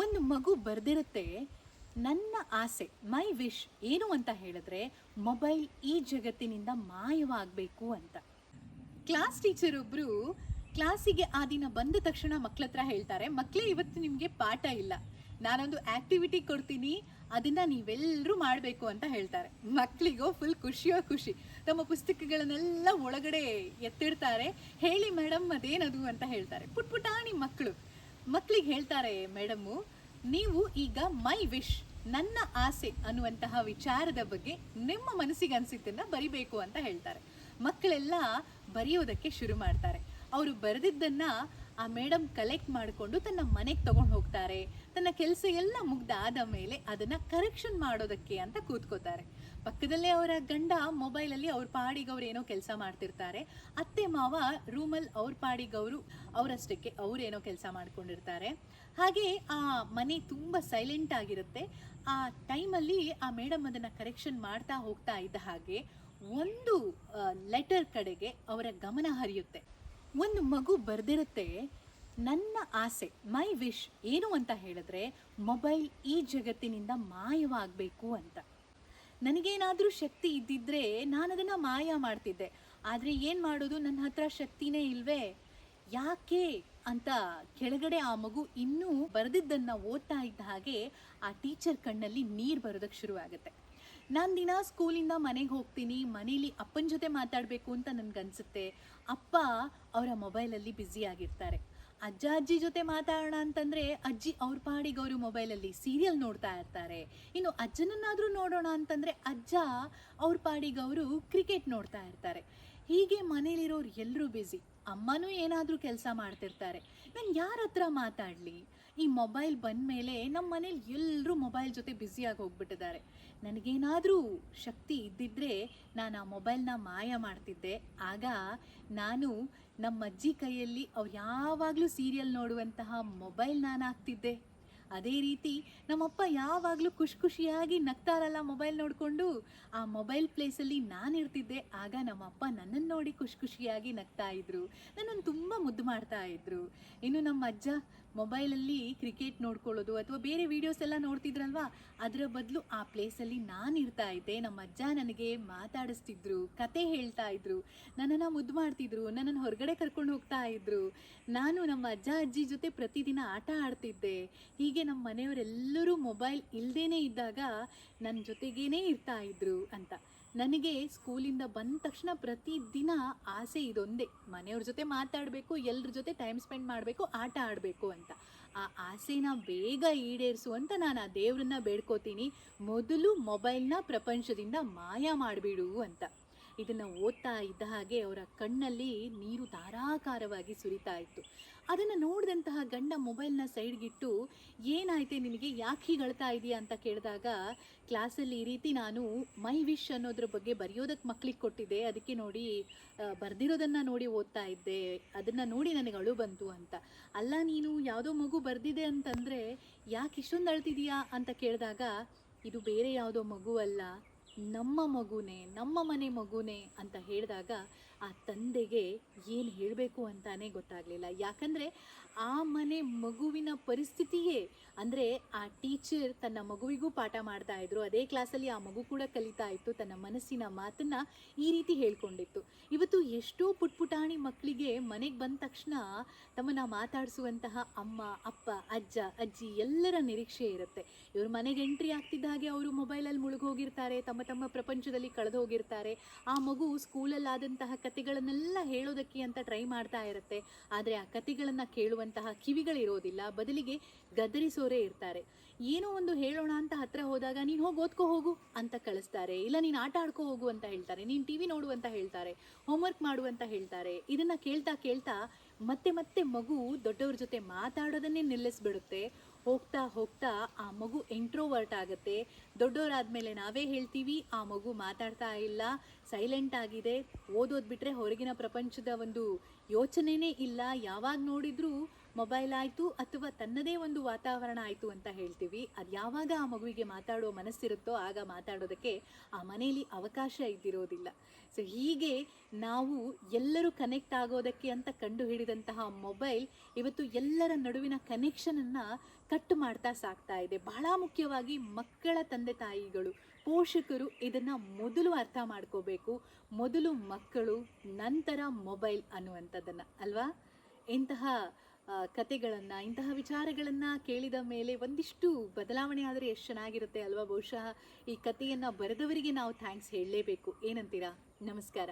ಒಂದು ಮಗು ಬರ್ದಿರುತ್ತೆ, ನನ್ನ ಆಸೆ, ಮೈ ವಿಶ್ ಏನು ಅಂತ ಹೇಳಿದ್ರೆ, ಮೊಬೈಲ್ ಈ ಜಗತ್ತಿನಿಂದ ಮಾಯವಾಗಬೇಕು ಅಂತ. ಕ್ಲಾಸ್ ಟೀಚರ್ ಒಬ್ರು ಕ್ಲಾಸಿಗೆ ಆ ದಿನ ಬಂದ ತಕ್ಷಣ ಮಕ್ಳ ಹತ್ರ ಹೇಳ್ತಾರೆ ಮಕ್ಕಳೇ ಇವತ್ತು ನಿಮಗೆ ಪಾಠ ಇಲ್ಲ. ನಾನೊಂದು ಆಕ್ಟಿವಿಟಿ ಕೊಡ್ತೀನಿ, ಅದನ್ನ ನೀವೆಲ್ಲರೂ ಮಾಡಬೇಕು ಅಂತ ಹೇಳ್ತಾರೆ. ಮಕ್ಕಳಿಗೂ ಫುಲ್ ಖುಷಿಯೋ ಖುಷಿ. ತಮ್ಮ ಪುಸ್ತಕಗಳನ್ನೆಲ್ಲ ಒಳಗಡೆ ಎತ್ತಿಡ್ತಾರೆ. ಹೇಳಿ ಮೇಡಮ್, ಅದೇನದು? ಅಂತ ಹೇಳ್ತಾರೆ. ಪುಟ್ ಪುಟಾಣಿ ಮಕ್ಕಳು ಮಕ್ಕಳಿಗೆ ಹೇಳ್ತಾರೆ, ಮೇಡಮ್, ನೀವು ಈಗ ಮೈ ವಿಶ್, ನನ್ನ ಆಸೆ ಅನ್ನುವಂತಹ ವಿಚಾರದ ಬಗ್ಗೆ ನಿಮ್ಮ ಮನಸ್ಸಿಗೆ ಅನಿಸಿದ್ದನ್ನ ಬರಿಬೇಕು ಅಂತ ಹೇಳ್ತಾರೆ. ಮಕ್ಕಳೆಲ್ಲ ಬರೆಯೋದಕ್ಕೆ ಶುರು ಮಾಡ್ತಾರೆ. ಅವರು ಬರೆದಿದ್ದನ್ನ ಆ ಮೇಡಮ್ ಕಲೆಕ್ಟ್ ಮಾಡಿಕೊಂಡು ತನ್ನ ಮನೆಗೆ ತಗೊಂಡು ಹೋಗ್ತಾರೆ. ತನ್ನ ಕೆಲಸ ಎಲ್ಲ ಮುಗ್ದಾದ ಮೇಲೆ ಅದನ್ನ ಕರೆಕ್ಷನ್ ಮಾಡೋದಕ್ಕೆ ಅಂತ ಕೂತ್ಕೋತಾರೆ. ಪಕ್ಕದಲ್ಲೇ ಅವರ ಗಂಡ ಮೊಬೈಲಲ್ಲಿ ಅವ್ರ ಪಾಡಿಗೆ ಅವ್ರು ಏನೋ ಕೆಲಸ ಮಾಡ್ತಿರ್ತಾರೆ. ಅತ್ತೆ ಮಾವ ರೂಮಲ್ಲಿ ಅವ್ರ ಪಾಡಿಗೆ ಅವರು ಅವರಷ್ಟಕ್ಕೆ ಅವ್ರೇನೋ ಕೆಲಸ ಮಾಡ್ಕೊಂಡಿರ್ತಾರೆ. ಹಾಗೆ ಆ ಮನೆ ತುಂಬ ಸೈಲೆಂಟ್ ಆಗಿರುತ್ತೆ. ಆ ಟೈಮಲ್ಲಿ ಆ ಮೇಡಮ್ ಅದನ್ನು ಕರೆಕ್ಷನ್ ಮಾಡ್ತಾ ಹೋಗ್ತಾ ಇದ್ದ ಹಾಗೆ ಒಂದು ಲೆಟರ್ ಕಡೆಗೆ ಅವರ ಗಮನ ಹರಿಯುತ್ತೆ. ಒಂದು ಮಗು ಬರ್ದಿರುತ್ತೆ, ನನ್ನ ಆಸೆ ಮೈ ವಿಶ್ ಏನು ಅಂತ ಹೇಳಿದ್ರೆ, ಮೊಬೈಲ್ ಈ ಜಗತ್ತಿನಿಂದ ಮಾಯವಾಗಬೇಕು ಅಂತ. ನನಗೇನಾದರೂ ಶಕ್ತಿ ಇದ್ದಿದ್ರೆ ನಾನು ಅದನ್ನು ಮಾಯ ಮಾಡ್ತಿದ್ದೆ. ಆದರೆ ಏನು ಮಾಡೋದು? ನನ್ನ ಹತ್ರ ಶಕ್ತಿನೇ ಇಲ್ವೇ? ಯಾಕೆ ಅಂತ ಕೆಳಗಡೆ ಆ ಮಗು ಇನ್ನೂ ಬರೆದಿದ್ದನ್ನು ಓದ್ತಾ ಇದ್ದ ಹಾಗೆ ಆ ಟೀಚರ್ ಕಣ್ಣಲ್ಲಿ ನೀರು ಬರೋದಕ್ಕೆ ಶುರು ಆಗುತ್ತೆ ನಾನು ದಿನ ಸ್ಕೂಲಿಂದ ಮನೆಗೆ ಹೋಗ್ತೀನಿ, ಮನೇಲಿ ಅಪ್ಪನ ಜೊತೆ ಮಾತಾಡಬೇಕು ಅಂತ ನನ್ಗನ್ಸುತ್ತೆ. ಅಪ್ಪ ಅವರ ಮೊಬೈಲಲ್ಲಿ ಬ್ಯುಸಿ ಆಗಿರ್ತಾರೆ. ಅಜ್ಜ ಅಜ್ಜಿ ಜೊತೆ ಮಾತಾಡೋಣ ಅಂತಂದ್ರೆ ಅಜ್ಜಿ ಅವ್ರ ಪಾಡಿಗೆ ಅವರು ಮೊಬೈಲಲ್ಲಿ ಸೀರಿಯಲ್ ನೋಡ್ತಾ ಇರ್ತಾರೆ. ಇನ್ನು ಅಜ್ಜನನ್ನಾದ್ರೂ ನೋಡೋಣ ಅಂತಂದ್ರೆ ಅಜ್ಜ ಅವ್ರ ಪಾಡಿಗೆ ಅವರು ಕ್ರಿಕೆಟ್ ನೋಡ್ತಾ ಇರ್ತಾರೆ. ಹೀಗೆ ಮನೇಲಿರೋರು ಎಲ್ಲರೂ ಬ್ಯುಸಿ ಅಮ್ಮನೂ ಏನಾದರೂ ಕೆಲಸ ಮಾಡ್ತಿರ್ತಾರೆ. ನಾನು ಯಾರ ಹತ್ರ ಮಾತಾಡಲಿ? ಈ ಮೊಬೈಲ್ ಬಂದ ಮೇಲೆ ನಮ್ಮ ಮನೇಲಿ ಎಲ್ಲರೂ ಮೊಬೈಲ್ ಜೊತೆ ಬ್ಯುಸಿಯಾಗಿ ಹೋಗ್ಬಿಟ್ಟಿದ್ದಾರೆ. ನನಗೇನಾದರೂ ಶಕ್ತಿ ಇದ್ದಿದ್ರೆ ನಾನು ಆ ಮೊಬೈಲ್ನ ಮಾಯ ಮಾಡ್ತಿದ್ದೆ. ಆಗ ನಾನು ನಮ್ಮ ಅಜ್ಜಿ ಕೈಯಲ್ಲಿ ಅವ್ರು ಯಾವಾಗಲೂ ಸೀರಿಯಲ್ ನೋಡುವಂತಹ ಮೊಬೈಲ್ ನಾನು ಹಾಕ್ತಿದ್ದೆ. ಅದೇ ರೀತಿ ನಮ್ಮಪ್ಪ ಯಾವಾಗಲೂ ಖುಷಿ ಖುಷಿಯಾಗಿ ನಗ್ತಾರಲ್ಲ ಮೊಬೈಲ್ ನೋಡಿಕೊಂಡು. ಆ ಮೊಬೈಲ್ ಪ್ಲೇಸಲ್ಲಿ ನಾನು ಇರ್ತಿದ್ದೆ. ಆಗ ನಮ್ಮಪ್ಪ ನನ್ನನ್ನು ನೋಡಿ ಖುಷಿ ಖುಷಿಯಾಗಿ ನಗ್ತಾ ಇದ್ರು. ನನ್ನನ್ನು ತುಂಬ ಮುದ್ದು ಮಾಡ್ತಾ ಇದ್ರು. ಇನ್ನು ನಮ್ಮ ಅಜ್ಜ ಮೊಬೈಲಲ್ಲಿ ಕ್ರಿಕೆಟ್ ನೋಡ್ಕೊಳ್ಳೋದು ಅಥವಾ ಬೇರೆ ವೀಡಿಯೋಸ್ ಎಲ್ಲ ನೋಡ್ತಿದ್ರಲ್ವಾ? ಅದರ ಬದಲು ಆ ಪ್ಲೇಸಲ್ಲಿ ನಾನು ಇರ್ತಾ ಇದ್ದೆ. ನಮ್ಮ ಅಜ್ಜ ನನಗೆ ಮಾತಾಡಿಸ್ತಿದ್ರು, ಕತೆ ಹೇಳ್ತಾ ಇದ್ರು, ನನ್ನನ್ನು ಮುದ್ದು ಮಾಡ್ತಿದ್ರು, ನನ್ನನ್ನು ಹೊರಗಡೆ ಕರ್ಕೊಂಡು ಹೋಗ್ತಾ ಇದ್ರು. ನಾನು ನಮ್ಮ ಅಜ್ಜ, ಅಜ್ಜಿ ಜೊತೆ ಪ್ರತಿದಿನ ಆಟ ಆಡ್ತಿದ್ದೆ. ಹೀಗೆ ನಮ್ಮ ಮನೆಯವರೆಲ್ಲರೂ ಮೊಬೈಲ್ ಇಲ್ಲದೇನೆ ಇದ್ದಾಗ ನನ್ನ ಜೊತೆಗೇನೇ ಇರ್ತಾ ಇದ್ರು ಅಂತ. ನನಗೆ ಸ್ಕೂಲಿಂದ ಬಂದ ತಕ್ಷಣ ಪ್ರತಿದಿನ ಆಸೆ ಇದೊಂದೇ. ಮನೆಯವ್ರ ಜೊತೆ ಮಾತಾಡಬೇಕು ಎಲ್ಲರ ಜೊತೆ ಟೈಮ್ ಸ್ಪೆಂಡ್ ಮಾಡಬೇಕು, ಆಟ ಆಡಬೇಕು ಅಂತ. ಆ ಆಸೆನ ಬೇಗ ಈಡೇರಿಸು ಅಂತ ನಾನು ಆ ದೇವ್ರನ್ನ ಬೇಡ್ಕೋತೀನಿ. ಮೊದಲು ಮೊಬೈಲ್ನ ಪ್ರಪಂಚದಿಂದ ಮಾಯ ಮಾಡಿಬಿಡು ಅಂತ. ಇದನ್ನು ಓದ್ತಾ ಇದ್ದ ಹಾಗೆ ಅವರ ಕಣ್ಣಲ್ಲಿ ನೀರು ಧಾರಾಕಾರವಾಗಿ ಸುರಿತಾ ಇತ್ತು. ಅದನ್ನು ನೋಡಿದಂತಹ ಗಂಡ ಮೊಬೈಲ್ನ ಸೈಡ್ಗಿಟ್ಟು, ಏನಾಯ್ತೆ ನಿನಗೆ? ಯಾಕೆ ಹೀಗಳ್ತಾ ಇದೆಯಾ? ಅಂತ ಕೇಳಿದಾಗ, ಕ್ಲಾಸಲ್ಲಿ ಈ ರೀತಿ ನಾನು ಮೈ ವಿಶ್ ಅನ್ನೋದ್ರ ಬಗ್ಗೆ ಬರೆಯೋದಕ್ಕೆ ಮಕ್ಳಿಗೆ ಕೊಟ್ಟಿದ್ದೆ. ಅದಕ್ಕೆ ನೋಡಿ ಬರೆದಿರೋದನ್ನು ನೋಡಿ ಓದ್ತಾ ಇದ್ದೆ. ಅದನ್ನು ನೋಡಿ ನನಗೆ ಅಳು ಬಂತು ಅಂತ. ಅಲ್ಲ, ನೀನು ಯಾವುದೋ ಮಗು ಬರೆದಿದೆ ಅಂತಂದರೆ ಯಾಕೆ ಇಷ್ಟೊಂದು ಅಳ್ತಿದೀಯಾ? ಅಂತ ಕೇಳಿದಾಗ, ಇದು ಬೇರೆ ಯಾವುದೋ ಮಗು ಅಲ್ಲ. ನಮ್ಮ ಮಗುನೇ, ನಮ್ಮ ಮನೆ ಮಗುನೇ ಅಂತ ಹೇಳಿದಾಗ ಆ ತಂದೆಗೆ ಏನು ಹೇಳಬೇಕು ಅಂತಾನೆ ಗೊತ್ತಾಗಲಿಲ್ಲ. ಯಾಕಂದರೆ ಆ ಮನೆ ಮಗುವಿನ ಪರಿಸ್ಥಿತಿಯೇ, ಅಂದರೆ ಆ ಟೀಚರ್ ತನ್ನ ಮಗುವಿಗೂ ಪಾಠ ಮಾಡ್ತಾ ಇದ್ರು, ಅದೇ ಕ್ಲಾಸಲ್ಲಿ ಆ ಮಗು ಕೂಡ ಕಲಿತಾ ಇತ್ತು, ತನ್ನ ಮನಸ್ಸಿನ ಮಾತನ್ನ ಈ ರೀತಿ ಹೇಳ್ಕೊಂಡಿತ್ತು. ಇವತ್ತು ಎಷ್ಟೋ ಪುಟ್ಪುಟಾಣಿ ಮಕ್ಕಳಿಗೆ ಮನೆಗೆ ಬಂದ ತಕ್ಷಣ ತಮ್ಮನ್ನ ಮಾತಾಡಿಸುವಂತಹ ಅಮ್ಮ, ಅಪ್ಪ, ಅಜ್ಜ, ಅಜ್ಜಿ ಎಲ್ಲರ ನಿರೀಕ್ಷೆ ಇರುತ್ತೆ. ಇವರು ಮನೆಗೆ ಎಂಟ್ರಿ ಆಗ್ತಿದ್ದ ಹಾಗೆ ಅವರು ಮೊಬೈಲಲ್ಲಿ ಮುಳುಗೋಗಿರ್ತಾರೆ ತಮ್ಮ ತಮ್ಮ ಪ್ರಪಂಚದಲ್ಲಿ ಕಳೆದು ಹೋಗಿರ್ತಾರೆ. ಆ ಮಗು ಸ್ಕೂಲಲ್ಲಾದಂತಹ ಕತೆಗಳನ್ನೆಲ್ಲ ಹೇಳೋದಕ್ಕೆ ಅಂತ ಟ್ರೈ ಮಾಡ್ತಾ ಇರುತ್ತೆ. ಆದರೆ ಆ ಕತೆಗಳನ್ನು ಕೇಳುವಂತಹ ಕಿವಿಗಳಿರೋದಿಲ್ಲ. ಬದಲಿಗೆ ಗದರಿಸೋರೇ ಇರ್ತಾರೆ. ಏನೋ ಒಂದು ಹೇಳೋಣ ಅಂತ ಹತ್ರ ಹೋದಾಗ, ನೀನು ಹೋಗಿ ಓದ್ಕೋ ಹೋಗು ಅಂತ ಕಳಿಸ್ತಾರೆ. ಇಲ್ಲ, ನೀನು ಆಟ ಆಡ್ಕೋ ಹೋಗು ಅಂತ ಹೇಳ್ತಾರೆ. ನೀನು ಟಿ ವಿ ನೋಡು ಅಂತ ಹೇಳ್ತಾರೆ. ಹೋಮ್ವರ್ಕ್ ಮಾಡು ಅಂತ ಹೇಳ್ತಾರೆ. ಇದನ್ನು ಕೇಳ್ತಾ ಕೇಳ್ತಾ ಮತ್ತೆ ಮತ್ತೆ ಮಗು ದೊಡ್ಡವ್ರ ಜೊತೆ ಮಾತಾಡೋದನ್ನೇ ನಿಲ್ಲಿಸ್ಬಿಡುತ್ತೆ. ಹೋಗ್ತಾ ಹೋಗ್ತಾ ಆ ಮಗು ಎಂಟ್ರೋವರ್ಟ್ ಆಗುತ್ತೆ. ದೊಡ್ಡವರಾದ್ಮೇಲೆ ನಾವೇ ಹೇಳ್ತೀವಿ, ಆ ಮಗು ಮಾತಾಡ್ತಾ ಇಲ್ಲ ಸೈಲೆಂಟ್ ಆಗಿದೆ. ಓದೋದ್ಬಿಟ್ರೆ ಹೊರಗಿನ ಪ್ರಪಂಚದ ಒಂದು ಯೋಚನೆನೇ ಇಲ್ಲ. ಯಾವಾಗ ನೋಡಿದ್ರೂ ಮೊಬೈಲ್ ಆಯಿತು ಅಥವಾ ತನ್ನದೇ ಒಂದು ವಾತಾವರಣ ಆಯಿತು ಅಂತ ಹೇಳ್ತೀವಿ. ಅದು ಯಾವಾಗ ಆ ಮಗುವಿಗೆ ಮಾತಾಡೋ ಮನಸ್ಸಿರುತ್ತೋ ಆಗ ಮಾತಾಡೋದಕ್ಕೆ ಆ ಮನೆಯಲ್ಲಿ ಅವಕಾಶ ಇದ್ದಿರೋದಿಲ್ಲ. ಸೊ ಹೀಗೆ ನಾವು ಎಲ್ಲರೂ ಕನೆಕ್ಟ್ ಆಗೋದಕ್ಕೆ ಅಂತ ಕಂಡು ಹಿಡಿದಂತಹ ಮೊಬೈಲ್ ಇವತ್ತು ಎಲ್ಲರ ನಡುವಿನ ಕನೆಕ್ಷನನ್ನು ಕಟ್ ಮಾಡ್ತಾ ಸಾಕ್ತಾ ಇದೆ. ಬಹಳ ಮುಖ್ಯವಾಗಿ ಮಕ್ಕಳ ತಂದೆ ತಾಯಿಗಳು, ಪೋಷಕರು ಇದನ್ನು ಮೊದಲು ಅರ್ಥ ಮಾಡ್ಕೋಬೇಕು. ಮೊದಲು ಮಕ್ಕಳು, ನಂತರ ಮೊಬೈಲ್ ಅನ್ನುವಂಥದ್ದನ್ನು. ಅಲ್ವಾ? ಇಂತಹ ಕತೆಗಳನ್ನು ಇಂತಹ ವಿಚಾರಗಳನ್ನು ಕೇಳಿದ ಮೇಲೆ ಒಂದಿಷ್ಟು ಬದಲಾವಣೆ ಆದರೆ ಎಷ್ಟು ಚೆನ್ನಾಗಿರುತ್ತೆ ಅಲ್ವಾ ಬಹುಶಃ? ಈ ಕಥೆಯನ್ನು ಬರೆದವರಿಗೆ ನಾವು ಥ್ಯಾಂಕ್ಸ್ ಹೇಳಲೇಬೇಕು. ಏನಂತೀರಾ? ನಮಸ್ಕಾರ.